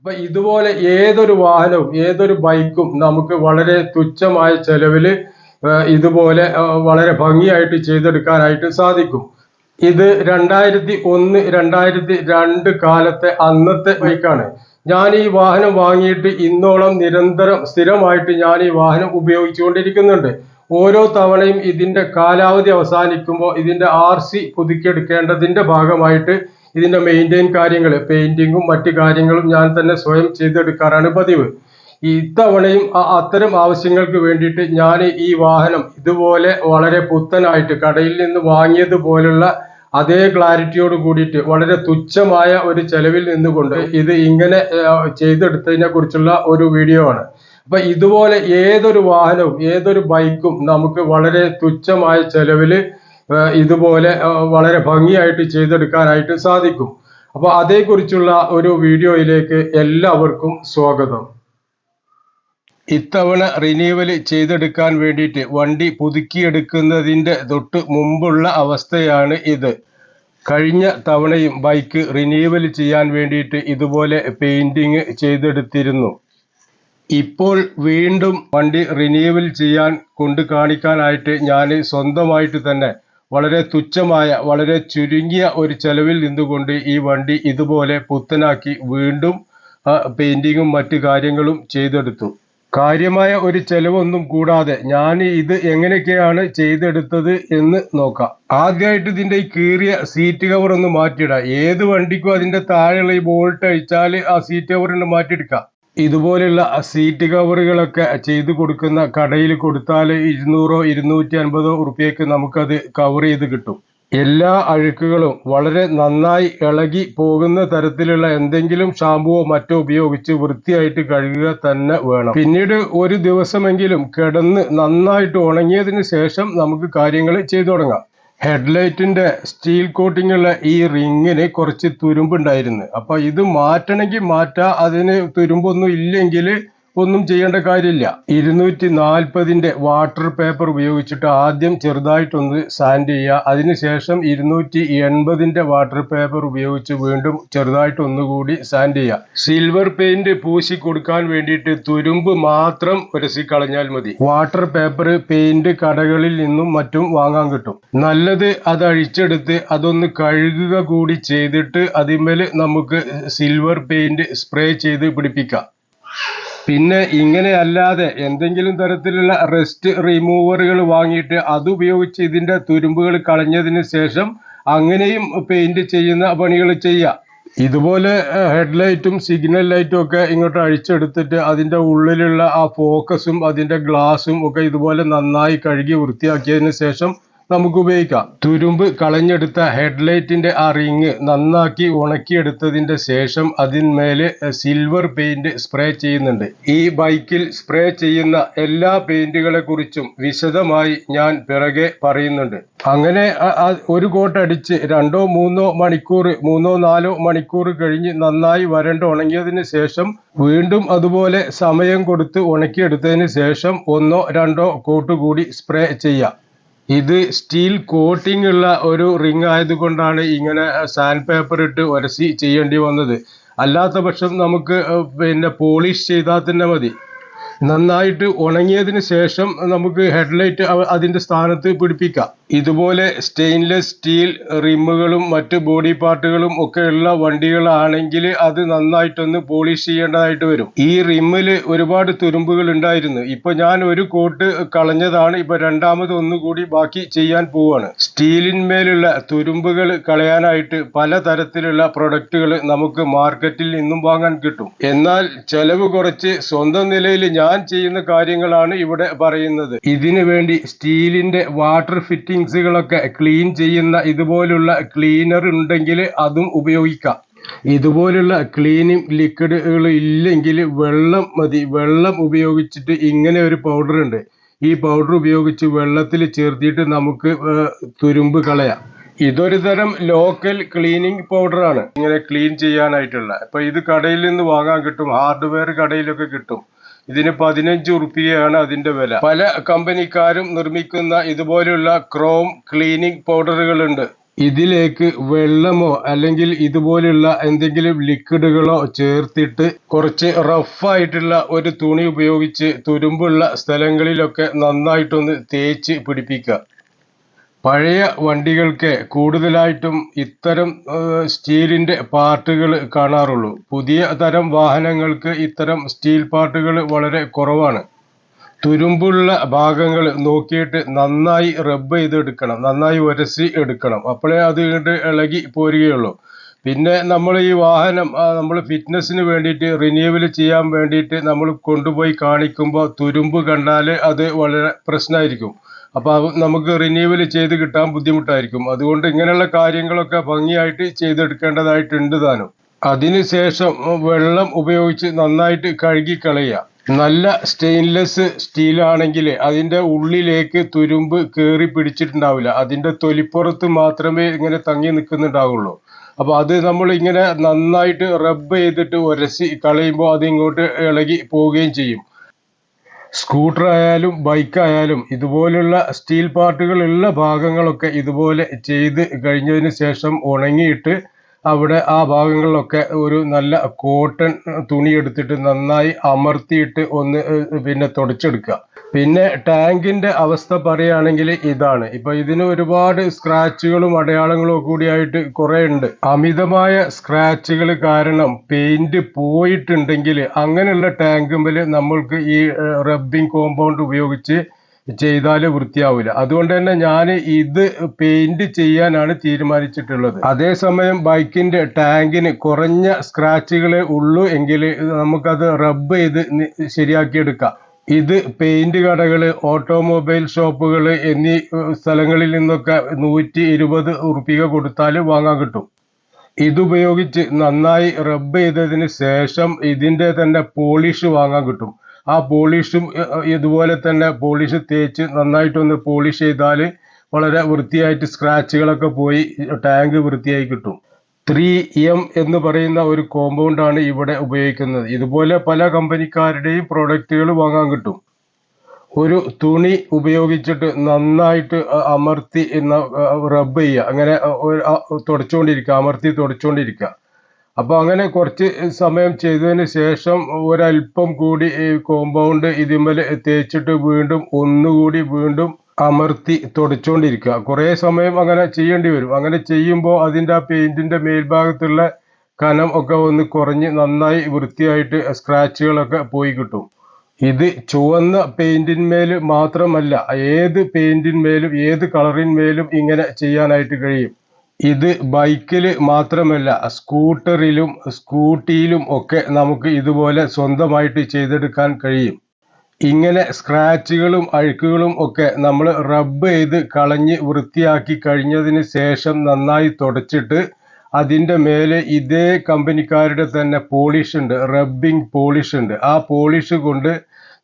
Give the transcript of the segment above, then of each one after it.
അപ്പൊ ഇതുപോലെ ഏതൊരു വാഹനവും ഏതൊരു ബൈക്കും നമുക്ക് വളരെ തുച്ഛമായ ചെലവിൽ ഏർ ഇതുപോലെ വളരെ ഭംഗിയായിട്ട് ചെയ്തെടുക്കാനായിട്ട് സാധിക്കും. ഇത് രണ്ടായിരത്തി ഒന്ന് രണ്ടായിരത്തി രണ്ട് കാലത്തെ അന്നത്തെ ബൈക്കാണ്. ഞാൻ ഈ വാഹനം വാങ്ങിയിട്ട് ഇന്നോളം നിരന്തരം സ്ഥിരമായിട്ട് ഞാൻ ഈ വാഹനം ഉപയോഗിച്ചുകൊണ്ടിരിക്കുന്നുണ്ട്. ഓരോ തവണയും ഇതിന്റെ കാലാവധി അവസാനിക്കുമ്പോൾ ഇതിന്റെ ആർ സി പുതുക്കിയെടുക്കേണ്ടതിന്റെ ഭാഗമായിട്ട് ഇതിന്റെ മെയിന്റെയിൻ കാര്യങ്ങൾ പെയിന്റിങ്ങും മറ്റു കാര്യങ്ങളും ഞാൻ തന്നെ സ്വയം ചെയ്തെടുക്കാറാണ് പതിവ്. ഇത്തവണയും അത്തരം ആവശ്യങ്ങൾക്ക് വേണ്ടിയിട്ട് ഞാൻ ഈ വാഹനം ഇതുപോലെ വളരെ പുത്തനായിട്ട് കടയിൽ നിന്ന് വാങ്ങിയതുപോലുള്ള അതേ ക്ലാരിറ്റിയോട് കൂടിയിട്ട് വളരെ തുച്ഛമായ ഒരു ചെലവിൽ നിന്നുകൊണ്ട് ഇത് ഇങ്ങനെ ചെയ്തെടുത്തതിനെ കുറിച്ചുള്ള ഒരു വീഡിയോ ആണ്. അപ്പൊ ഇതുപോലെ ഏതൊരു വാഹനവും ഏതൊരു ബൈക്കും നമുക്ക് വളരെ തുച്ഛമായ ചെലവിൽ ഇതുപോലെ വളരെ ഭംഗിയായിട്ട് ചെയ്തെടുക്കാനായിട്ട് സാധിക്കും. അപ്പോൾ അതേക്കുറിച്ചുള്ള ഒരു വീഡിയോയിലേക്ക് എല്ലാവർക്കും സ്വാഗതം. ഇത്തവണ റിന്യൂവൽ ചെയ്തെടുക്കാൻ വേണ്ടിയിട്ട് വണ്ടി പുതുക്കിയെടുക്കുന്നതിന്റെ തൊട്ട് മുമ്പുള്ള അവസ്ഥയാണ് ഇത്. കഴിഞ്ഞ തവണയും ബൈക്ക് റിന്യൂവൽ ചെയ്യാൻ വേണ്ടിയിട്ട് ഇതുപോലെ പെയിന്റിങ് ചെയ്തെടുത്തിരുന്നു. ഇപ്പോൾ വീണ്ടും വണ്ടി റിന്യൂവൽ ചെയ്യാൻ കൊണ്ട് കാണിക്കാനായിട്ട് ഞാൻ സ്വന്തമായിട്ട് തന്നെ വളരെ തുച്ഛമായ വളരെ ചുരുങ്ങിയ ഒരു ചെലവിൽ നിന്നുകൊണ്ട് ഈ വണ്ടി ഇതുപോലെ പുത്തനാക്കി വീണ്ടും പെയിന്റിങ്ങും മറ്റു കാര്യങ്ങളും ചെയ്തെടുത്തു. കാര്യമായ ഒരു ചെലവൊന്നും കൂടാതെ ഞാൻ ഇത് എങ്ങനെയൊക്കെയാണ് ചെയ്തെടുത്തത് എന്ന് നോക്കാം. ആദ്യമായിട്ട് ഇതിന്റെ ഈ കീറിയ സീറ്റ് കവർ ഒന്ന് മാറ്റിയിടാം. ഏത് വണ്ടിക്കും അതിന്റെ താഴെയുള്ള ഈ ബോൾട്ട് അഴിച്ചാൽ ആ സീറ്റ് കവർ ഒന്ന് മാറ്റിയെടുക്കാം. ഇതുപോലുള്ള സീറ്റ് കവറുകളൊക്കെ ചെയ്തു കൊടുക്കുന്ന കടയിൽ കൊടുത്താൽ ഇരുന്നൂറോ ഇരുന്നൂറ്റി അൻപതോ റുപ്യക്ക് നമുക്കത് കവർ ചെയ്ത് കിട്ടും. എല്ലാ അഴുക്കുകളും വളരെ നന്നായി ഇളകി പോകുന്ന തരത്തിലുള്ള എന്തെങ്കിലും ഷാമ്പുവോ മറ്റോ ഉപയോഗിച്ച് വൃത്തിയായിട്ട് കഴുകുക തന്നെ വേണം. പിന്നീട് ഒരു ദിവസമെങ്കിലും കിടന്ന് നന്നായിട്ട് ഉണങ്ങിയതിന് ശേഷം നമുക്ക് കാര്യങ്ങൾ ചെയ്തു തുടങ്ങാം. ഹെഡ്ലൈറ്റിന്റെ സ്റ്റീൽ കോട്ടിംഗ് ഉള്ള ഈ റിങ്ങിന് കുറച്ച് തുരുമ്പുണ്ടായിരുന്നു അപ്പോൾ ഇത് മാറ്റണമെങ്കിൽ മാറ്റാം. അതിന് തുരുമ്പൊന്നും ഇല്ലെങ്കിൽ ഒന്നും ചെയ്യേണ്ട കാര്യമില്ല. ഇരുന്നൂറ്റി നാൽപ്പതിന്റെ വാട്ടർ പേപ്പർ ഉപയോഗിച്ചിട്ട് ആദ്യം ചെറുതായിട്ടൊന്ന് സാൻഡ് ചെയ്യുക. അതിനുശേഷം ഇരുന്നൂറ്റി എൺപതിന്റെ വാട്ടർ പേപ്പർ ഉപയോഗിച്ച് വീണ്ടും ചെറുതായിട്ട് ഒന്നുകൂടി സാൻഡ് ചെയ്യുക. സിൽവർ പെയിന്റ് പൂശി കൊടുക്കാൻ വേണ്ടിയിട്ട് തുരുമ്പ് മാത്രം ഉരസി കളഞ്ഞാൽ മതി. വാട്ടർ പേപ്പർ പെയിന്റ് കടകളിൽ നിന്നും മറ്റും വാങ്ങാൻ കിട്ടും. നല്ലത് അത് അഴിച്ചെടുത്ത് അതൊന്ന് കഴുകുക കൂടി ചെയ്തിട്ട് അതിന്മേൽ നമുക്ക് സിൽവർ പെയിന്റ് സ്പ്രേ ചെയ്ത് പിടിപ്പിക്കാം. പിന്നെ ഇങ്ങനെ അല്ലാതെ എന്തെങ്കിലും തരത്തിലുള്ള റെസ്റ്റ് റിമൂവറുകൾ വാങ്ങിയിട്ട് അത് ഉപയോഗിച്ച് ഇതിന്റെ തുരുമ്പുകൾ കളഞ്ഞതിന് ശേഷം അങ്ങനെയും പെയിന്റ് ചെയ്യുന്ന പണികൾ ചെയ്യാം ഇതുപോലെ ഹെഡ്ലൈറ്റും സിഗ്നൽ ലൈറ്റും ഒക്കെ ഇങ്ങോട്ട് അഴിച്ചെടുത്തിട്ട് അതിന്റെ ഉള്ളിലുള്ള ആ ഫോക്കസും അതിന്റെ ഗ്ലാസും ഒക്കെ ഇതുപോലെ നന്നായി കഴുകി വൃത്തിയാക്കിയതിന് ശേഷം നമുക്ക് ഉപയോഗിക്കാം തുരുമ്പ് കളഞ്ഞെടുത്ത ഹെഡ്ലൈറ്റിന്റെ ആ റിങ് നന്നാക്കി ഉണക്കിയെടുത്തതിന്റെ ശേഷം അതിന്മേലെ സിൽവർ പെയിന്റ് സ്പ്രേ ചെയ്യുന്നുണ്ട്. ഈ ബൈക്കിൽ സ്പ്രേ ചെയ്യുന്ന എല്ലാ പെയിന്റുകളെ കുറിച്ചും വിശദമായി ഞാൻ പിറകെ പറയുന്നുണ്ട്. അങ്ങനെ ഒരു കോട്ട് അടിച്ച് രണ്ടോ മൂന്നോ മണിക്കൂർ മൂന്നോ നാലോ മണിക്കൂർ കഴിഞ്ഞ് നന്നായി വരണ്ട ഉണങ്ങിയതിന് ശേഷം വീണ്ടും അതുപോലെ സമയം കൊടുത്ത് ഉണക്കിയെടുത്തതിന് ശേഷം ഒന്നോ രണ്ടോ കോട്ട് കൂടി സ്പ്രേ ചെയ്യാം. ഇത് സ്റ്റീൽ കോട്ടിംഗ് ഉള്ള ഒരു റിംഗ് ആയതുകൊണ്ടാണ് ഇങ്ങനെ സാൻഡ് പേപ്പർ ഇട്ട് ഉരസി ചെയ്യേണ്ടി വന്നത്. അല്ലാത്ത പക്ഷം നമുക്ക് പിന്നെ പോളിഷ് ചെയ്താൽ തന്നെ മതി. നന്നായിട്ട് ഉണങ്ങിയതിന് ശേഷം നമുക്ക് ഹെഡ്ലൈറ്റ് അതിന്റെ സ്ഥാനത്ത് പിടിപ്പിക്കാം. ഇതുപോലെ സ്റ്റെയിൻലെസ് സ്റ്റീൽ റിമ്മുകളും മറ്റ് ബോഡി പാർട്ടുകളും ഒക്കെ ഉള്ള വണ്ടികളാണെങ്കിൽ അത് നന്നായിട്ടൊന്ന് പോളിഷ് ചെയ്യേണ്ടതായിട്ട് വരും. ഈ റിമ്മിൽ ഒരുപാട് തുരുമ്പുകൾ ഉണ്ടായിരുന്നു. ഇപ്പൊ ഞാൻ ഒരു കോട്ട് കളഞ്ഞതാണ്. ഇപ്പൊ രണ്ടാമത് ഒന്നുകൂടി ബാക്കി ചെയ്യാൻ പോവാണ്. സ്റ്റീലിന്മേലുള്ള തുരുമ്പുകൾ കളയാനായിട്ട് പല തരത്തിലുള്ള പ്രൊഡക്റ്റുകൾ നമുക്ക് മാർക്കറ്റിൽ നിന്നും വാങ്ങാൻ കിട്ടും. എന്നാൽ ചെലവ് കുറച്ച് സ്വന്തം നിലയിൽ ഞാൻ ചെയ്യുന്ന കാര്യങ്ങളാണ് ഇവിടെ പറയുന്നത്. ഇതിനു വേണ്ടി സ്റ്റീലിന്റെ വാട്ടർ ഫിറ്റിംഗ്സുകളൊക്കെ ക്ലീൻ ചെയ്യുന്ന ഇതുപോലുള്ള ക്ലീനർ ഉണ്ടെങ്കിൽ അതും ഉപയോഗിക്കാം. ഇതുപോലുള്ള ക്ലീനിങ് ലിക്വിഡുകൾ ഇല്ലെങ്കിൽ വെള്ളം മതി. വെള്ളം ഉപയോഗിച്ചിട്ട് ഇങ്ങനെ ഒരു പൗഡർ ഉണ്ട്. ഈ പൗഡർ ഉപയോഗിച്ച് വെള്ളത്തിൽ ചേർത്തിട്ട് നമുക്ക് തുരുമ്പ് കളയാം. ഇതൊരു തരം ലോക്കൽ ക്ലീനിങ് പൗഡറാണ്. ഇങ്ങനെ ക്ലീൻ ചെയ്യാനായിട്ടുള്ള. അപ്പൊ ഇത് കടയിൽ നിന്ന് വാങ്ങാൻ കിട്ടും. ഹാർഡ്വെയർ കടയിലൊക്കെ കിട്ടും. ഇതിന് പതിനഞ്ച് റുപ്യയാണ് അതിന്റെ വില. പല കമ്പനിക്കാരും നിർമ്മിക്കുന്ന ഇതുപോലുള്ള ക്രോം ക്ലീനിങ് പൗഡറുകളുണ്ട്. ഇതിലേക്ക് വെള്ളമോ അല്ലെങ്കിൽ ഇതുപോലുള്ള എന്തെങ്കിലും ലിക്വിഡുകളോ ചേർത്തിട്ട് കുറച്ച് റഫായിട്ടുള്ള ഒരു തുണി ഉപയോഗിച്ച് തുരുമ്പുള്ള സ്ഥലങ്ങളിലൊക്കെ നന്നായിട്ടൊന്ന് തേച്ച് പിടിപ്പിക്കുക. പഴയ വണ്ടികൾക്ക് കൂടുതലായിട്ടും ഇത്തരം സ്റ്റീലിന്റെ പാർട്ടുകൾ കാണാറുള്ളൂ. പുതിയ തരം വാഹനങ്ങൾക്ക് ഇത്തരം സ്റ്റീൽ പാർട്ടുകൾ വളരെ കുറവാണ്. തുരുമ്പുള്ള ഭാഗങ്ങൾ നോക്കിയിട്ട് നന്നായി റബ്ബ് ചെയ്തെടുക്കണം നന്നായി ഉരസി എടുക്കണം. അപ്പോഴേ അത് ഇങ്ങോട്ട് ഇളകി പോരുകയുള്ളൂ. പിന്നെ നമ്മൾ ഈ വാഹനം നമ്മൾ ഫിറ്റ്നസ്സിന് വേണ്ടിയിട്ട് റിന്യൂവൽ ചെയ്യാൻ വേണ്ടിയിട്ട് നമ്മൾ കൊണ്ടുപോയി കാണിക്കുമ്പോൾ തുരുമ്പ് കണ്ടാൽ അത് വളരെ പ്രശ്നമായിരിക്കും. അപ്പോൾ നമുക്ക് റിന്യൂവൽ ചെയ്ത് കിട്ടാൻ ബുദ്ധിമുട്ടായിരിക്കും. അതുകൊണ്ട് ഇങ്ങനെയുള്ള കാര്യങ്ങളൊക്കെ ഭംഗിയായിട്ട് ചെയ്തെടുക്കേണ്ടതായിട്ടുണ്ട് താനും. അതിനുശേഷം വെള്ളം ഉപയോഗിച്ച് നന്നായിട്ട് കഴുകി കളയുക നല്ല സ്റ്റെയിൻലെസ് സ്റ്റീൽ ആണെങ്കിൽ അതിന്റെ ഉള്ളിലേക്ക് തുരുമ്പ് കയറി പിടിച്ചിട്ടുണ്ടാവില്ല. അതിന്റെ തൊലിപ്പുറത്ത് മാത്രമേ ഇങ്ങനെ തങ്ങി നിൽക്കുന്നുണ്ടാവുള്ളൂ. അപ്പൊ അത് നമ്മൾ ഇങ്ങനെ നന്നായിട്ട് റബ്ബ് ചെയ്തിട്ട് ഉരസി കളയുമ്പോൾ അത് ഇങ്ങോട്ട് ഇളകി പോവുകയും ചെയ്യും. സ്കൂട്ടർ ആയാലും ബൈക്ക് ആയാലും ഇതുപോലുള്ള സ്റ്റീൽ പാർട്ടുകൾ ഉള്ള ഭാഗങ്ങളൊക്കെ ഇതുപോലെ ചെയ്ത് കഴിഞ്ഞതിന് ശേഷം ഉണങ്ങിയിട്ട് അവിടെ ആ ഭാഗങ്ങളിലൊക്കെ ഒരു നല്ല കോട്ടൺ തുണി എടുത്തിട്ട് നന്നായി അമർത്തിയിട്ട് ഒന്ന് പിന്നെ തുടച്ചെടുക്കുക. പിന്നെ ടാങ്കിന്റെ അവസ്ഥ പറയുകയാണെങ്കിൽ ഇതാണ്. ഇപ്പൊ ഇതിന് ഒരുപാട് സ്ക്രാച്ചുകളും അടയാളങ്ങളും കൂടിയായിട്ട് കുറെ ഉണ്ട്. അമിതമായ സ്ക്രാച്ചുകൾ കാരണം പെയിന്റ് പോയിട്ടുണ്ടെങ്കിൽ അങ്ങനെയുള്ള ടാങ്കുമ്പിൽ നമ്മൾക്ക് ഈ റബ്ബിംഗ് കോമ്പൗണ്ട് ഉപയോഗിച്ച് ചെയ്താൽ വൃത്തിയാവില്ല അതുകൊണ്ട് തന്നെ ഞാൻ ഇത് പെയിന്റ് ചെയ്യാനാണ് തീരുമാനിച്ചിട്ടുള്ളത്. അതേസമയം ബൈക്കിന്റെ ടാങ്കിന് കുറഞ്ഞ സ്ക്രാച്ചുകളെ ഉള്ളൂ എങ്കിൽ നമുക്കത് റബ്ബ് ചെയ്ത് ശരിയാക്കിയെടുക്കാം. ഇത് പെയിന്റ് കടകൾ ഓട്ടോമൊബൈൽ ഷോപ്പുകൾ എന്നീ സ്ഥലങ്ങളിൽ നിന്നൊക്കെ നൂറ്റി ഇരുപത് ഉറുപ്പിക കൊടുത്താൽ വാങ്ങാൻ കിട്ടും. ഇതുപയോഗിച്ച് നന്നായി റബ്ബ് ചെയ്തതിന് ശേഷം ഇതിന്റെ തന്നെ പോളിഷ് വാങ്ങാൻ കിട്ടും. ആ പോളിഷും ഇതുപോലെ തന്നെ പോളിഷ് തേച്ച് നന്നായിട്ടൊന്ന് പോളിഷ് ചെയ്താൽ വളരെ വൃത്തിയായിട്ട് സ്ക്രാച്ചുകളൊക്കെ പോയി ടാങ്ക് വൃത്തിയായി കിട്ടും. ത്രീ എം എന്ന് പറയുന്ന ഒരു കോമ്പൗണ്ട് ആണ് ഇവിടെ ഉപയോഗിക്കുന്നത്. ഇതുപോലെ പല കമ്പനിക്കാരുടെയും പ്രോഡക്റ്റുകൾ വാങ്ങാൻ കിട്ടും. ഒരു തുണി ഉപയോഗിച്ചിട്ട് നന്നായിട്ട് അമർത്തി റബ്ബ് ചെയ്യുക. അങ്ങനെ തുടച്ചുകൊണ്ടിരിക്കുക അമർത്തി തുടച്ചുകൊണ്ടിരിക്കുക അപ്പോൾ അങ്ങനെ കുറച്ച് സമയം ചെയ്തതിന് ശേഷം ഒരല്പം കൂടി കോമ്പൗണ്ട് ഇതിന്മേൽ തേച്ചിട്ട് വീണ്ടും ഒന്നുകൂടി വീണ്ടും അമർത്തി തുടച്ചുകൊണ്ടിരിക്കുക കുറേ സമയം അങ്ങനെ ചെയ്യേണ്ടി വരും. അങ്ങനെ ചെയ്യുമ്പോൾ അതിന്റെ ആ പെയിന്റിന്റെ മേൽഭാഗത്തുള്ള കനം ഒക്കെ ഒന്ന് കുറഞ്ഞ് നന്നായി വൃത്തിയായിട്ട് സ്ക്രാച്ചുകളൊക്കെ പോയി കിട്ടും. ഇത് ചുവന്ന പെയിന്റിന്മേൽ മാത്രമല്ല ഏത് പെയിന്റിന്മേലും ഏത് കളറിന്മേലും ഇങ്ങനെ ചെയ്യാനായിട്ട് കഴിയും. ഇത് ബൈക്കിൽ മാത്രമല്ല സ്കൂട്ടറിലും സ്കൂട്ടിയിലും ഒക്കെ നമുക്ക് ഇതുപോലെ സ്വന്തമായിട്ട് ചെയ്തെടുക്കാൻ കഴിയും. ഇങ്ങനെ സ്ക്രാച്ചുകളും അഴുക്കുകളും ഒക്കെ നമ്മൾ റബ്ബ് ചെയ്ത് കളഞ്ഞ് വൃത്തിയാക്കി കഴിഞ്ഞതിന് ശേഷം നന്നായി തുടച്ചിട്ട് അതിന്റെ മേലെ ഇതേ കമ്പനിക്കാരുടെ തന്നെ പോളിഷ് ഉണ്ട്. റബ്ബിംഗ് പോളിഷ് ഉണ്ട്. ആ പോളിഷ് കൊണ്ട്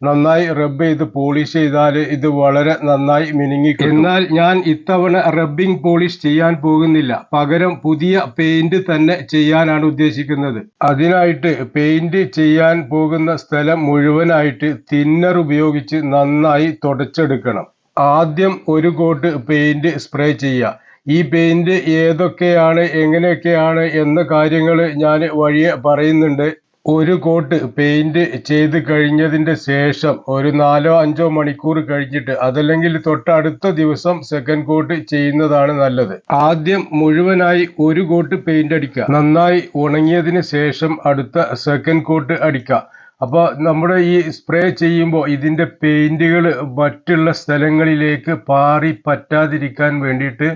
നന്നായി റബ്ബ് ചെയ്ത് പോളിഷ് ചെയ്താൽ ഇത് വളരെ നന്നായി മിനുങ്ങി. എന്നാൽ ഞാൻ ഇത്തവണ റബ്ബിംഗ് പോളിഷ് ചെയ്യാൻ പോകുന്നില്ല. പകരം പുതിയ പെയിന്റ് തന്നെ ചെയ്യാനാണ് ഉദ്ദേശിക്കുന്നത്. അതിനായിട്ട് പെയിന്റ് ചെയ്യാൻ പോകുന്ന സ്ഥലം മുഴുവനായിട്ട് തിന്നർ ഉപയോഗിച്ച് നന്നായി തുടച്ചെടുക്കണം. ആദ്യം ഒരു കോട്ട് പെയിന്റ് സ്പ്രേ ചെയ്യുക. ഈ പെയിന്റ് ഏതൊക്കെയാണ് എങ്ങനെയൊക്കെയാണ് എന്ന കാര്യങ്ങൾ ഞാൻ വഴിയെ പറയുന്നുണ്ട്. ഒരു കോട്ട് പെയിന്റ് ചെയ്ത് കഴിഞ്ഞതിന്റെ ശേഷം ഒരു നാലോ അഞ്ചോ മണിക്കൂർ കഴിഞ്ഞിട്ട് അതല്ലെങ്കിൽ തൊട്ടടുത്ത ദിവസം സെക്കൻഡ് കോട്ട് ചെയ്യുന്നതാണ് നല്ലത്. ആദ്യം മുഴുവനായി ഒരു കോട്ട് പെയിന്റ് അടിക്കുക. നന്നായി ഉണങ്ങിയതിന് ശേഷം അടുത്ത സെക്കൻഡ് കോട്ട് അടിക്കുക. അപ്പോൾ നമ്മുടെ ഈ സ്പ്രേ ചെയ്യുമ്പോൾ ഇതിന്റെ പെയിന്റുകൾ മറ്റുള്ള സ്ഥലങ്ങളിലേക്ക് പാറി പറ്റാതിരിക്കാൻ വേണ്ടിയിട്ട്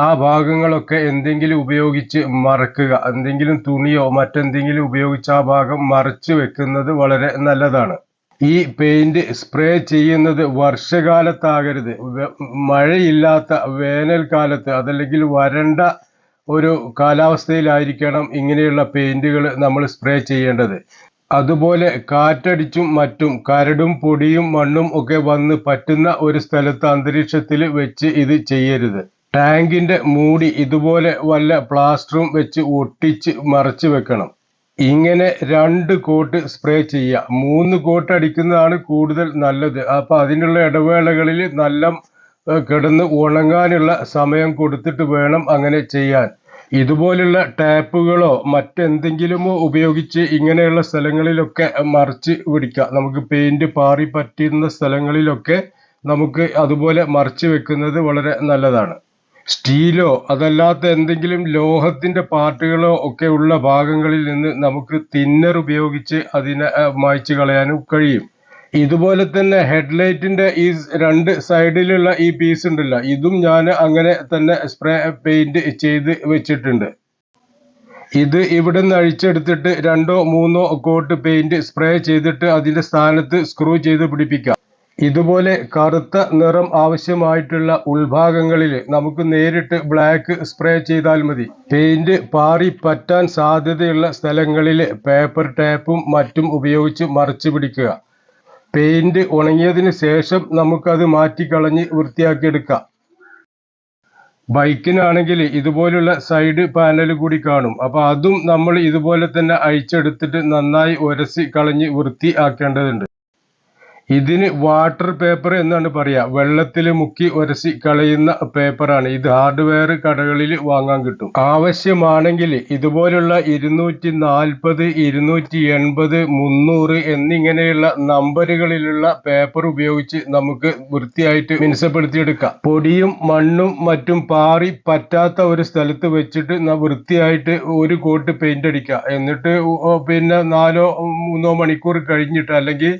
ആ ഭാഗങ്ങളൊക്കെ എന്തെങ്കിലും ഉപയോഗിച്ച് മറക്കുക. എന്തെങ്കിലും തുണിയോ മറ്റെന്തെങ്കിലും ഉപയോഗിച്ച് ആ ഭാഗം മറച്ചു വെക്കുന്നത് വളരെ നല്ലതാണ്. ഈ പെയിന്റ് സ്പ്രേ ചെയ്യുന്നത് വർഷകാലത്താകരുത്. മഴയില്ലാത്ത വേനൽക്കാലത്ത് അതല്ലെങ്കിൽ വരണ്ട ഒരു കാലാവസ്ഥയിലായിരിക്കണം ഇങ്ങനെയുള്ള പെയിന്റുകൾ നമ്മൾ സ്പ്രേ ചെയ്യേണ്ടത്. അതുപോലെ കാറ്റടിച്ചും മറ്റും കരടും പൊടിയും മണ്ണും ഒക്കെ വന്ന് പറ്റുന്ന ഒരു സ്ഥലത്ത് അന്തരീക്ഷത്തിൽ വെച്ച് ഇത് ചെയ്യരുത്. ടാങ്കിന്റെ മൂടി ഇതുപോലെ വല്ല പ്ലാസ്റ്ററും വെച്ച് ഒട്ടിച്ച് മറച്ചു വെക്കണം. ഇങ്ങനെ രണ്ട് കോട്ട് സ്പ്രേ ചെയ്യുക. മൂന്ന് കോട്ട് അടിക്കുന്നതാണ് കൂടുതൽ നല്ലത്. അപ്പൊ അതിനുള്ള ഇടവേളകളിൽ നല്ല കിടന്ന് ഉണങ്ങാനുള്ള സമയം കൊടുത്തിട്ട് വേണം അങ്ങനെ ചെയ്യാൻ. ഇതുപോലുള്ള ടാപ്പുകളോ മറ്റെന്തെങ്കിലുമോ ഉപയോഗിച്ച് ഇങ്ങനെയുള്ള സ്ഥലങ്ങളിലൊക്കെ മറിച്ച് പിടിക്കാം. നമുക്ക് പെയിന്റ് പാറി പറ്റുന്ന സ്ഥലങ്ങളിലൊക്കെ നമുക്ക് അതുപോലെ മറിച്ച് വെക്കുന്നത് വളരെ നല്ലതാണ്. സ്റ്റീലോ അതല്ലാത്ത എന്തെങ്കിലും ലോഹത്തിന്റെ പാർട്ടുകളോ ഒക്കെ ഉള്ള ഭാഗങ്ങളിൽ നിന്ന് നമുക്ക് തിന്നർ ഉപയോഗിച്ച് അതിനെ മായ്ച്ചു കളയാനും കഴിയും. ഇതുപോലെ തന്നെ ഹെഡ്ലൈറ്റിന്റെ ഈ രണ്ട് സൈഡിലുള്ള ഈ പീസ് ഉണ്ടല്ലോ ഇതും ഞാൻ അങ്ങനെ തന്നെ സ്പ്രേ പെയിന്റ് ചെയ്ത് വെച്ചിട്ടുണ്ട്. ഇത് ഇവിടെ നിന്ന് അഴിച്ചെടുത്തിട്ട് രണ്ടോ മൂന്നോ കോട്ട് പെയിന്റ് സ്പ്രേ ചെയ്തിട്ട് അതിന്റെ സ്ഥാനത്ത് സ്ക്രൂ ചെയ്ത് പിടിപ്പിക്കാം. ഇതുപോലെ കറുത്ത നിറം ആവശ്യമായിട്ടുള്ള ഉൾഭാഗങ്ങളിൽ നമുക്ക് നേരിട്ട് ബ്ലാക്ക് സ്പ്രേ ചെയ്താൽ മതി. പെയിന്റ് പാറി പറ്റാൻ സാധ്യതയുള്ള സ്ഥലങ്ങളിൽ പേപ്പർ ടാപ്പും മറ്റും ഉപയോഗിച്ച് മറച്ചു പിടിക്കുക. പെയിന്റ് ഉണങ്ങിയതിന് ശേഷം നമുക്കത് മാറ്റിക്കളഞ്ഞ് വൃത്തിയാക്കിയെടുക്കാം ബൈക്കിനാണെങ്കിൽ ഇതുപോലുള്ള സൈഡ് പാനൽ കൂടി കാണും. അപ്പോൾ അതും നമ്മൾ ഇതുപോലെ തന്നെ അഴിച്ചെടുത്തിട്ട് നന്നായി ഉരസി കളഞ്ഞ് വൃത്തി ആക്കേണ്ടതുണ്ട് ഇതിന് വാട്ടർ പേപ്പർ എന്നാണ് പറയുക വെള്ളത്തിൽ മുക്കി ഉരസി കളയുന്ന പേപ്പറാണ് ഇത് ഹാർഡ്വെയർ കടകളിൽ വാങ്ങാൻ കിട്ടും. ആവശ്യമാണെങ്കിൽ ഇതുപോലുള്ള ഇരുന്നൂറ്റി നാൽപ്പത് ഇരുന്നൂറ്റി എൺപത് മുന്നൂറ് എന്നിങ്ങനെയുള്ള നമ്പറുകളിലുള്ള പേപ്പർ ഉപയോഗിച്ച് നമുക്ക് വൃത്തിയായിട്ട് മിനുസപ്പെടുത്തിയെടുക്കാം. പൊടിയും മണ്ണും മറ്റും പാറി പറ്റാത്ത ഒരു സ്ഥലത്ത് വെച്ചിട്ട് വൃത്തിയായിട്ട് ഒരു കോട്ട് പെയിന്റ് അടിക്കുക എന്നിട്ട് പിന്നെ നാലോ മൂന്നോ മണിക്കൂർ കഴിഞ്ഞിട്ട് അല്ലെങ്കിൽ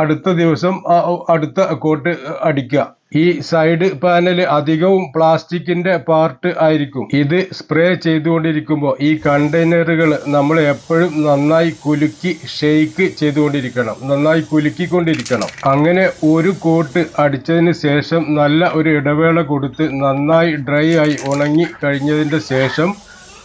അടുത്ത ദിവസം അടുത്ത കോട്ട് അടിക്കുക. ഈ സൈഡ് പാനൽ അധികവും പ്ലാസ്റ്റിക്കിന്റെ പാർട്ട് ആയിരിക്കും. ഇത് സ്പ്രേ ചെയ്തുകൊണ്ടിരിക്കുമ്പോൾ ഈ കണ്ടെയ്നറുകൾ നമ്മൾ എപ്പോഴും നന്നായി കുലുക്കി ഷെയ്ക്ക് ചെയ്തുകൊണ്ടിരിക്കണം. നന്നായി കുലുക്കിക്കൊണ്ടിരിക്കണം. അങ്ങനെ ഒരു കോട്ട് അടിച്ചതിന് ശേഷം നല്ല ഒരു ഇടവേള കൊടുത്ത് നന്നായി ഡ്രൈ ആയി ഉണങ്ങി കഴിഞ്ഞതിന്റെ ശേഷം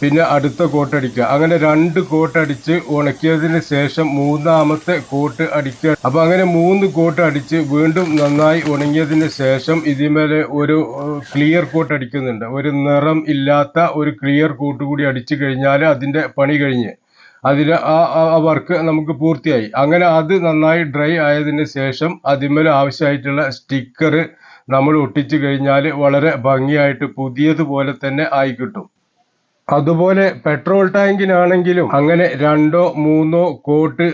പിന്നെ അടുത്ത കോട്ട് അടിക്കുക അങ്ങനെ രണ്ട് കോട്ട് അടിച്ച് ഉണക്കിയതിന് ശേഷം മൂന്നാമത്തെ കോട്ട് അടിക്കുക. അപ്പൊ അങ്ങനെ മൂന്ന് കോട്ട് അടിച്ച് വീണ്ടും നന്നായി ഉണങ്ങിയതിന് ശേഷം ഇതിന്മേലെ ഒരു ക്ലിയർ കോട്ട് അടിക്കുന്നുണ്ട്. ഒരു നിറം ഇല്ലാത്ത ഒരു ക്ലിയർ കോട്ട് കൂടി അടിച്ചു കഴിഞ്ഞാൽ അതിന്റെ പണി കഴിഞ്ഞ്. അതിന് ആ വർക്ക് നമുക്ക് പൂർത്തിയായി. അങ്ങനെ അത് നന്നായി ഡ്രൈ ആയതിന് ശേഷം അതിന്മേൽ ആവശ്യമായിട്ടുള്ള സ്റ്റിക്കർ നമ്മൾ ഒട്ടിച്ചു കഴിഞ്ഞാൽ വളരെ ഭംഗിയായിട്ട് പുതിയതുപോലെ തന്നെ ആയി കിട്ടും. അതുപോലെ പെട്രോൾ ടാങ്കിനാണെങ്കിലും അങ്ങനെ രണ്ടോ മൂന്നോ കോട്ട്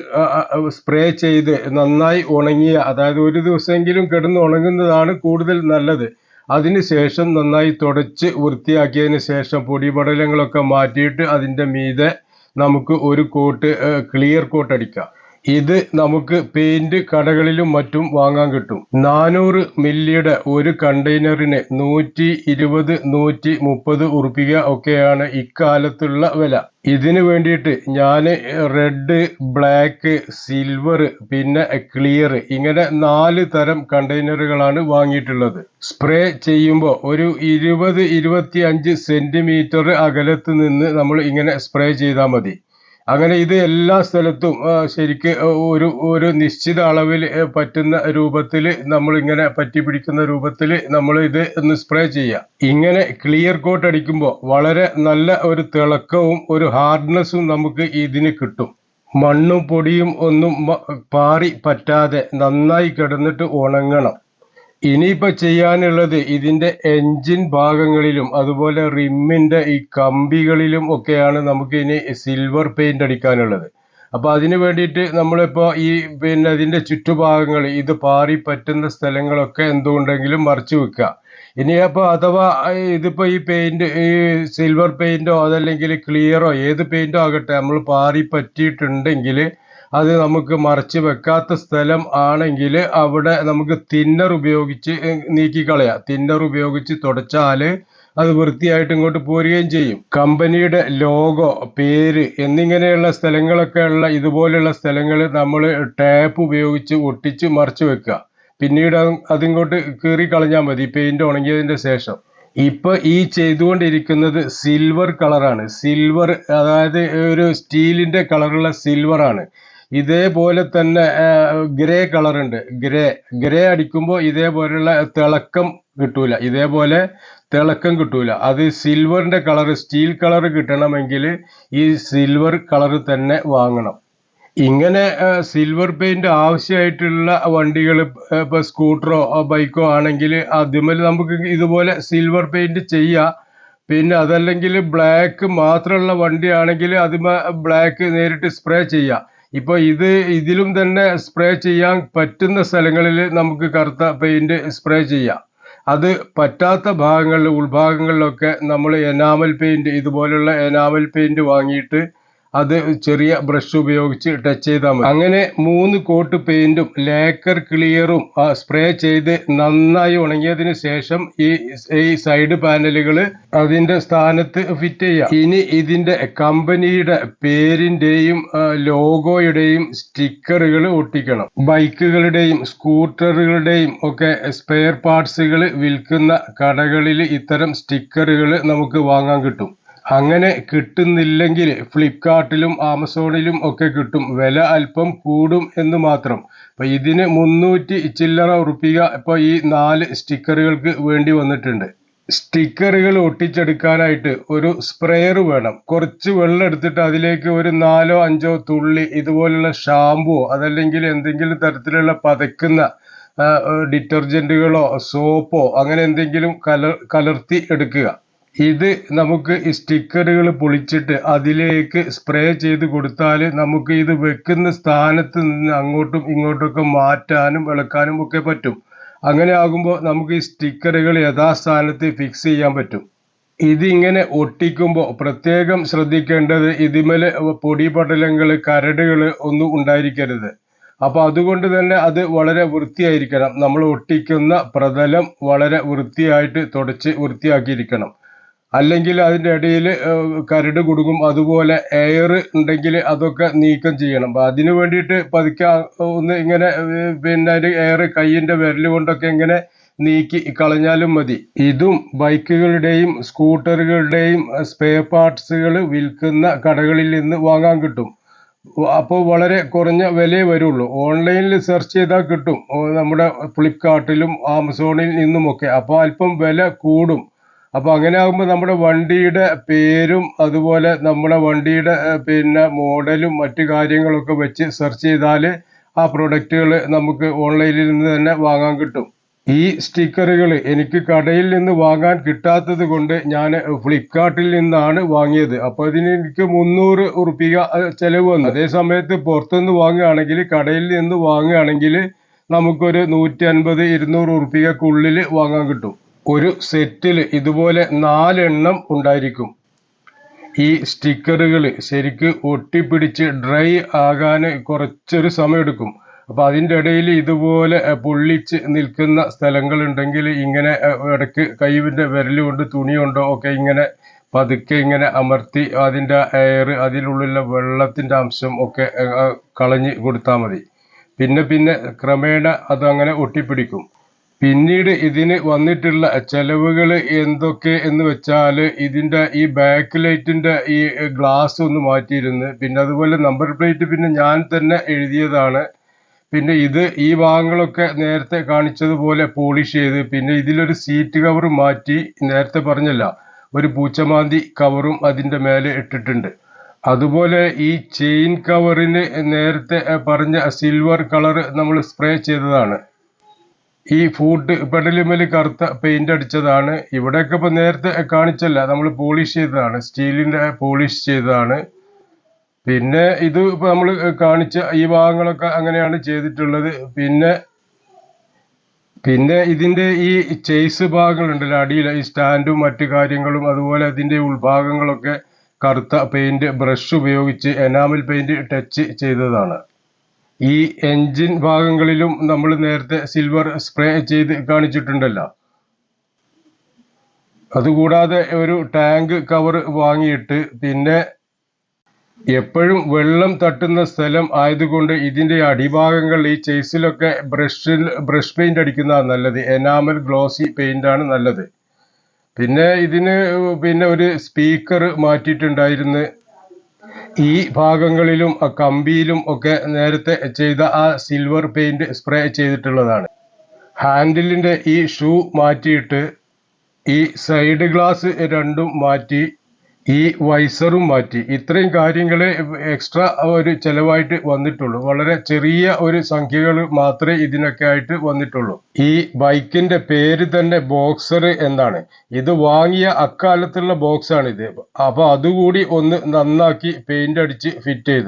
സ്പ്രേ ചെയ്ത് നന്നായി ഉണങ്ങിയ അതായത് ഒരു ദിവസമെങ്കിലും കിടന്ന് ഉണങ്ങുന്നതാണ് കൂടുതൽ നല്ലത്. അതിനുശേഷം നന്നായി തുടച്ച് വൃത്തിയാക്കിയതിന് ശേഷം പൊടിപടലങ്ങളൊക്കെ മാറ്റിയിട്ട് അതിന്റെ മീതെ നമുക്ക് ഒരു കോട്ട് ക്ലിയർ കോട്ട് അടിക്കാം. ഇത് നമുക്ക് പെയിന്റ് കടകളിലും മറ്റും വാങ്ങാൻ കിട്ടും. നാനൂറ് മില്ലിയുടെ ഒരു കണ്ടെയ്നറിന് നൂറ്റി ഇരുപത് നൂറ്റി മുപ്പത് ഉറുപ്പിക ഒക്കെയാണ് ഇക്കാലത്തുള്ള വില. ഇതിന് വേണ്ടിയിട്ട് ഞാൻ റെഡ് ബ്ലാക്ക് സിൽവർ പിന്നെ ക്ലിയർ ഇങ്ങനെ നാല് തരം കണ്ടെയ്നറുകളാണ് വാങ്ങിയിട്ടുള്ളത്. സ്പ്രേ ചെയ്യുമ്പോൾ ഒരു ഇരുപത് ഇരുപത്തി അഞ്ച് സെന്റിമീറ്റർ അകലത്ത് നിന്ന് നമ്മൾ ഇങ്ങനെ സ്പ്രേ ചെയ്താൽ മതി. അങ്ങനെ ഇത് എല്ലാ സ്ഥലത്തും ശരിക്ക് ഒരു ഒരു നിശ്ചിത അളവിൽ പറ്റുന്ന രൂപത്തിൽ നമ്മൾ ഇങ്ങനെ പറ്റി പിടിക്കുന്ന രൂപത്തിൽ നമ്മൾ ഇത് ഒന്ന് സ്പ്രേ ചെയ്യുക ഇങ്ങനെ ക്ലിയർ കോട്ട് അടിക്കുമ്പോൾ വളരെ നല്ല ഒരു തിളക്കവും ഒരു ഹാർഡ്നെസ്സും നമുക്ക് ഇതിന് കിട്ടും. മണ്ണും പൊടിയും ഒന്നും പാറി പറ്റാതെ നന്നായി കിടന്നിട്ട് ഉണങ്ങണം. ഇനിയിപ്പോ ചെയ്യാനുള്ളത് ഇതിന്റെ എൻജിൻ ഭാഗങ്ങളിലും അതുപോലെ റിമ്മിന്റെ ഈ കമ്പികളിലും ഒക്കെയാണ് നമുക്ക് ഇനി സിൽവർ പെയിന്റ് അടിക്കാനുള്ളത്. അപ്പോൾ അതിന് വേണ്ടിയിട്ട് നമ്മളിപ്പോൾ ഈ പിന്നെ അതിന്റെ ചുറ്റുഭാഗങ്ങൾ ഇത് പാറി പറ്റുന്ന സ്ഥലങ്ങളൊക്കെ എന്തുകൊണ്ടെങ്കിലും മറച്ചു വെക്കുക. ഇനി അപ്പോൾ അഥവാ ഇതിപ്പോൾ ഇതിപ്പോ ഈ പെയിന്റ് ഈ സിൽവർ പെയിന്റോ അതല്ലെങ്കിൽ ക്ലിയറോ ഏത് പെയിന്റോ ആകട്ടെ നമ്മൾ പാറി പറ്റിയിട്ടുണ്ടെങ്കിൽ അത് നമുക്ക് മറച്ച് വെക്കാത്ത സ്ഥലം ആണെങ്കിൽ അവിടെ നമുക്ക് തിന്നർ ഉപയോഗിച്ച് നീക്കിക്കളയാം. തിന്നർ ഉപയോഗിച്ച് തുടച്ചാൽ അത് വൃത്തിയായിട്ട് ഇങ്ങോട്ട് പോരുകയും ചെയ്യും. കമ്പനിയുടെ ലോഗോ പേര് എന്നിങ്ങനെയുള്ള സ്ഥലങ്ങളൊക്കെ ഉള്ള ഇതുപോലെയുള്ള സ്ഥലങ്ങൾ നമ്മൾ ടാപ്പ് ഉപയോഗിച്ച് ഒട്ടിച്ച് മറച്ചു വെക്കുക. പിന്നീട് അതിങ്ങോട്ട് കീറി കളഞ്ഞാൽ മതി പെയിന്റ് ഉണങ്ങിയതിന്റെ ശേഷം. ഇപ്പൊ ഈ ചെയ്തുകൊണ്ടിരിക്കുന്നത് സിൽവർ കളറാണ്. സിൽവർ അതായത് ഒരു സ്റ്റീലിന്റെ കളറുള്ള സിൽവർ ആണ് ഇതേപോലെ തന്നെ ഗ്രേ കളർ ഉണ്ട്. ഗ്രേ ഗ്രേ അടിക്കുമ്പോൾ ഇതേപോലെയുള്ള തിളക്കം കിട്ടൂല. ഇതേപോലെ തിളക്കം കിട്ടൂല. അത് സിൽവറിന്റെ കളർ സ്റ്റീൽ കളർ കിട്ടണമെങ്കിൽ ഈ സിൽവർ കളർ തന്നെ വാങ്ങണം. ഇങ്ങനെ സിൽവർ പെയിന്റ് ആവശ്യമായിട്ടുള്ള വണ്ടികൾ ഇപ്പൊ സ്കൂട്ടറോ ബൈക്കോ ആണെങ്കിൽ അതുമേൽ നമുക്ക് ഇതുപോലെ സിൽവർ പെയിന്റ് ചെയ്യാം. പിന്നെ അതല്ലെങ്കിൽ ബ്ലാക്ക് മാത്രമുള്ള വണ്ടിയാണെങ്കിൽ അതിമ ബ്ലാക്ക് നേരിട്ട് സ്പ്രേ ചെയ്യാം. ഇപ്പൊ ഇത് ഇതിലും തന്നെ സ്പ്രേ ചെയ്യാൻ പറ്റുന്ന സ്ഥലങ്ങളിൽ നമുക്ക് കറുത്ത പെയിന്റ് സ്പ്രേ ചെയ്യാം. അത് പറ്റാത്ത ഭാഗങ്ങളിൽ ഉൾഭാഗങ്ങളിലൊക്കെ നമ്മൾ എനാമൽ പെയിന്റ് ഇതുപോലുള്ള എനാമൽ പെയിന്റ് വാങ്ങിയിട്ട് അത് ചെറിയ ബ്രഷ് ഉപയോഗിച്ച് ടച്ച് ചെയ്താൽ മതി. അങ്ങനെ മൂന്ന് കോട്ട് പെയിന്റും ലേക്കർ ക്ലിയറും സ്പ്രേ ചെയ്ത് നന്നായി ഉണങ്ങിയതിന് ശേഷം ഈ ഈ സൈഡ് പാനലുകൾ അതിന്റെ സ്ഥാനത്ത് ഫിറ്റ് ചെയ്യാം. ഇനി ഇതിന്റെ കമ്പനിയുടെ പേരിന്റെയും ലോഗോയുടെയും സ്റ്റിക്കറുകൾ ഒട്ടിക്കണം. ബൈക്കുകളുടെയും സ്കൂട്ടറുകളുടെയും ഒക്കെ സ്പെയർ പാർട്സുകൾ വിൽക്കുന്ന കടകളിൽ ഇത്തരം സ്റ്റിക്കറുകൾ നമുക്ക് വാങ്ങാൻ കിട്ടും. അങ്ങനെ കിട്ടുന്നില്ലെങ്കിൽ ഫ്ലിപ്കാർട്ടിലും ആമസോണിലും ഒക്കെ കിട്ടും. വില അല്പം കൂടും എന്ന് മാത്രം. അപ്പൊ ഇതിന് മുന്നൂറ്റി ചില്ലറ ഉറുപ്പിക ഇപ്പൊ ഈ നാല് സ്റ്റിക്കറുകൾക്ക് വേണ്ടി വന്നിട്ടുണ്ട്. സ്റ്റിക്കറുകൾ ഒട്ടിച്ചെടുക്കാനായിട്ട് ഒരു സ്പ്രെയർ വേണം. കുറച്ച് വെള്ളം എടുത്തിട്ട് അതിലേക്ക് ഒരു നാലോ അഞ്ചോ തുള്ളി ഇതുപോലുള്ള ഷാമ്പുവോ അതല്ലെങ്കിൽ എന്തെങ്കിലും തരത്തിലുള്ള പതക്കുന്ന ഡിറ്റർജന്റുകളോ സോപ്പോ അങ്ങനെ എന്തെങ്കിലും കല കലർത്തി എടുക്കുക. ഇത് നമുക്ക് സ്റ്റിക്കറുകൾ പൊളിച്ചിട്ട് അതിലേക്ക് സ്പ്രേ ചെയ്ത് കൊടുത്താൽ നമുക്ക് ഇത് വെക്കുന്ന സ്ഥാനത്ത് നിന്ന് അങ്ങോട്ടും ഇങ്ങോട്ടൊക്കെ മാറ്റാനും ഇളക്കാനും ഒക്കെ പറ്റും. അങ്ങനെ ആകുമ്പോൾ നമുക്ക് ഈ സ്റ്റിക്കറുകൾ യഥാസ്ഥാനത്ത് ഫിക്സ് ചെയ്യാൻ പറ്റും. ഇതിങ്ങനെ ഒട്ടിക്കുമ്പോൾ പ്രത്യേകം ശ്രദ്ധിക്കേണ്ടത് ഇതിമേൽ പൊടിപടലങ്ങൾ കരടുകൾ ഒന്നും ഉണ്ടായിരിക്കരുത്. അപ്പോൾ അതുകൊണ്ട് തന്നെ അത് വളരെ വൃത്തിയായിരിക്കണം. നമ്മൾ ഒട്ടിക്കുന്ന പ്രതലം വളരെ വൃത്തിയായിട്ട് തുടച്ച് വൃത്തിയാക്കിയിരിക്കണം. അല്ലെങ്കിൽ അതിന്റെ ഇടയിൽ കരട് കുടുങ്ങും. അതുപോലെ എയർ ഉണ്ടെങ്കിൽ അതൊക്കെ നീക്കം ചെയ്യണം. അപ്പം അതിന് വേണ്ടിയിട്ട് പതുക്കെ ഒന്ന് ഇങ്ങനെ പിന്നെ അതിന്റെ എയർ കൈയിന്റെ വിരൽ കൊണ്ടൊക്കെ ഇങ്ങനെ നീക്കി കളഞ്ഞാലും മതി. ഇതും ബൈക്കുകളുടെയും സ്കൂട്ടറുകളുടെയും സ്പെയർ പാർട്സുകൾ വിൽക്കുന്ന കടകളിൽ നിന്ന് വാങ്ങാൻ കിട്ടും. അപ്പോൾ വളരെ കുറഞ്ഞ വിലയെ വരുള്ളൂ. ഓൺലൈനിൽ സെർച്ച് ചെയ്താൽ കിട്ടും. നമ്മുടെ ഫ്ലിപ്കാർട്ടിലും ആമസോണിൽ നിന്നുമൊക്കെ. അപ്പോൾ അല്പം വില കൂടും. അപ്പോൾ അങ്ങനെ ആകുമ്പോൾ നമ്മുടെ വണ്ടിയുടെ പേരും അതുപോലെ നമ്മുടെ വണ്ടിയുടെ പിന്നെ മോഡലും മറ്റു കാര്യങ്ങളൊക്കെ വെച്ച് സെർച്ച് ചെയ്താൽ ആ പ്രൊഡക്റ്റുകൾ നമുക്ക് ഓൺലൈനിൽ നിന്ന് തന്നെ വാങ്ങാൻ കിട്ടും. ഈ സ്റ്റിക്കറുകൾ എനിക്ക് കടയിൽ നിന്ന് വാങ്ങാൻ കിട്ടാത്തത് കൊണ്ട് ഞാൻ ഫ്ലിപ്കാർട്ടിൽ നിന്നാണ് വാങ്ങിയത്. അപ്പോൾ അതിന് എനിക്ക് മുന്നൂറ് ഉറുപ്പിക ചെലവ് വന്നു. അതേ സമയത്ത് പുറത്തുനിന്ന് വാങ്ങുകയാണെങ്കിൽ കടയിൽ നിന്ന് വാങ്ങുകയാണെങ്കിൽ നമുക്കൊരു നൂറ്റി അൻപത് ഇരുന്നൂറ് ഉറുപ്പികക്കുള്ളിൽ വാങ്ങാൻ കിട്ടും. ഒരു സെറ്റിൽ ഇതുപോലെ നാലെണ്ണം ഉണ്ടായിരിക്കും. ഈ സ്റ്റിക്കറുകൾ ശരിക്ക് ഒട്ടിപ്പിടിച്ച് ഡ്രൈ ആകാൻ കുറച്ചൊരു സമയമെടുക്കും. അപ്പോൾ അതിന്റെ ഇടയിൽ ഇതുപോലെ പൊള്ളിച്ച് നിൽക്കുന്ന സ്ഥലങ്ങളുണ്ടെങ്കിൽ ഇങ്ങനെ ഇടയ്ക്ക് കൈവിന്റെ വിരൽ കൊണ്ട് തുണി കൊണ്ടോ ഒക്കെ ഇങ്ങനെ പതുക്കെ ഇങ്ങനെ അമർത്തി അതിന്റെ എയർ അതിലുള്ള വെള്ളത്തിന്റെ അംശം ഒക്കെ കളഞ്ഞ് കൊടുത്താൽ മതി. പിന്നെ പിന്നെ ക്രമേണ അതങ്ങനെ ഒട്ടിപ്പിടിക്കും. പിന്നീട് ഇതിന് വന്നിട്ടുള്ള ചെലവുകൾ എന്തൊക്കെ എന്ന് വെച്ചാൽ ഇതിന്റെ ഈ ബാക്ക് ലൈറ്റിന്റെ ഈ ഗ്ലാസ് ഒന്ന് മാറ്റിയിരുന്നു. പിന്നെ അതുപോലെ നമ്പർ പ്ലേറ്റ് പിന്നെ ഞാൻ തന്നെ എഴുതിയതാണ്. പിന്നെ ഇത് ഈ ഭാഗങ്ങളൊക്കെ നേരത്തെ കാണിച്ചതുപോലെ പോളിഷ് ചെയ്ത് പിന്നെ ഇതിലൊരു സീറ്റ് കവർ മാറ്റി നേരത്തെ പറഞ്ഞല്ല ഒരു പൂച്ചമാന്തി കവറും അതിന്റെ മേലെ ഇട്ടിട്ടുണ്ട്. അതുപോലെ ഈ ചെയിൻ കവറിന് നേരത്തെ പറഞ്ഞ സിൽവർ കളർ നമ്മൾ സ്പ്രേ ചെയ്തതാണ്. ഈ ഫുഡ് പെടലുമേൽ കറുത്ത പെയിന്റ് അടിച്ചതാണ്. ഇവിടെയൊക്കെ ഇപ്പൊ നേരത്തെ കാണിച്ചല്ല. നമ്മൾ പോളിഷ് ചെയ്തതാണ്. സ്റ്റീലിന്റെ പോളിഷ് ചെയ്തതാണ്. പിന്നെ ഇത് ഇപ്പൊ നമ്മൾ കാണിച്ച ഈ ഭാഗങ്ങളൊക്കെ അങ്ങനെയാണ് ചെയ്തിട്ടുള്ളത്. പിന്നെ പിന്നെ ഇതിന്റെ ഈ ചേസ് ഭാഗങ്ങളുണ്ടല്ലോ അടിയിൽ ഈ സ്റ്റാൻഡും മറ്റു കാര്യങ്ങളും അതുപോലെ അതിന്റെ ഉൾഭാഗങ്ങളൊക്കെ കറുത്ത പെയിന്റ് ബ്രഷ് ഉപയോഗിച്ച് എനാമൽ പെയിന്റ് ടച്ച് ചെയ്തതാണ്. ഈ എൻജിൻ ഭാഗങ്ങളിലും നമ്മൾ നേരത്തെ സിൽവർ സ്പ്രേ ചെയ്ത് കാണിച്ചിട്ടുണ്ടല്ലോ. അതുകൂടാതെ ഒരു ടാങ്ക് കവർ വാങ്ങിയിട്ട് പിന്നെ എപ്പോഴും വെള്ളം തട്ടുന്ന സ്ഥലം ആയതുകൊണ്ട് ഇതിന്റെ അടിഭാഗങ്ങൾ ഈ ചേസിലൊക്കെ ബ്രഷിൽ ബ്രഷ് പെയിന്റ് അടിക്കുന്നതാണ് നല്ലത്. എനാമൽ ഗ്ലോസി പെയിന്റ് ആണ് നല്ലത്. പിന്നെ ഇതിന് പിന്നെ ഒരു സ്പീക്കർ മാറ്റിയിട്ടുണ്ടായിരുന്നു. ഈ ഭാഗങ്ങളിലും കമ്പിയിലും ഒക്കെ നേരത്തെ ചെയ്ത ആ സിൽവർ പെയിന്റ് സ്പ്രേ ചെയ്തിട്ടുള്ളതാണ്. ഹാൻഡിലിന്റെ ഈ ഷൂ മാറ്റിയിട്ട് ഈ സൈഡ് ഗ്ലാസ് രണ്ടും മാറ്റി ഈ വൈസറും മാറ്റി. ഇത്രയും കാര്യങ്ങൾ എക്സ്ട്രാ ഒരു ചെലവായിട്ട് വന്നിട്ടുള്ളൂ. വളരെ ചെറിയ ഒരു സംഖ്യകൾ മാത്രമേ ഇതിനൊക്കെ ആയിട്ട് വന്നിട്ടുള്ളൂ. ഈ ബൈക്കിന്റെ പേര് തന്നെ ബോക്സർ എന്നാണ്. ഇത് വാങ്ങിയ അക്കാലത്തുള്ള ബോക്സാണിത്. അപ്പോൾ അതുകൂടി ഒന്ന് നന്നാക്കി പെയിന്റ് അടിച്ച് ഫിറ്റ് ചെയ്തു.